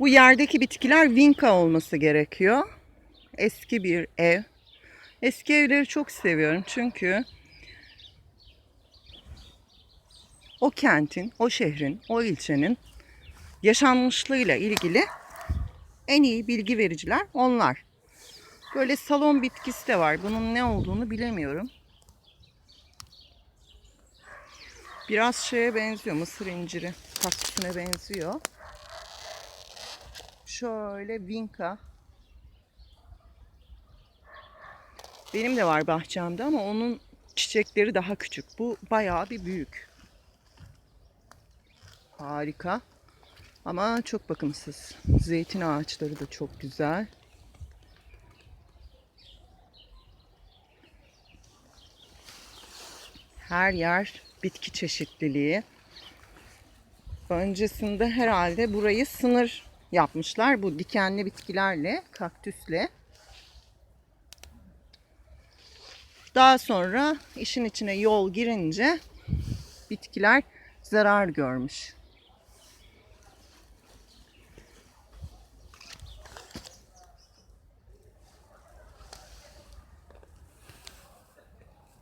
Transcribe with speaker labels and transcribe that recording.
Speaker 1: Bu yerdeki bitkiler vinka olması gerekiyor. Eski bir ev. Eski evleri çok seviyorum çünkü o kentin, o şehrin, o ilçenin yaşanmışlığıyla ilgili en iyi bilgi vericiler onlar. Böyle salon bitkisi de var. Bunun ne olduğunu bilemiyorum. Biraz şeye benziyor. Mısır inciri kaktüsüne benziyor. Şöyle vinka. Benim de var bahçemde ama onun çiçekleri daha küçük. Bu bayağı bir büyük. Harika. Ama çok bakımsız. Zeytin ağaçları da çok güzel. Her yer bitki çeşitliliği. Öncesinde herhalde burayı sınır yapmışlar bu dikenli bitkilerle, kaktüsle. Daha sonra işin içine yol girince bitkiler zarar görmüş.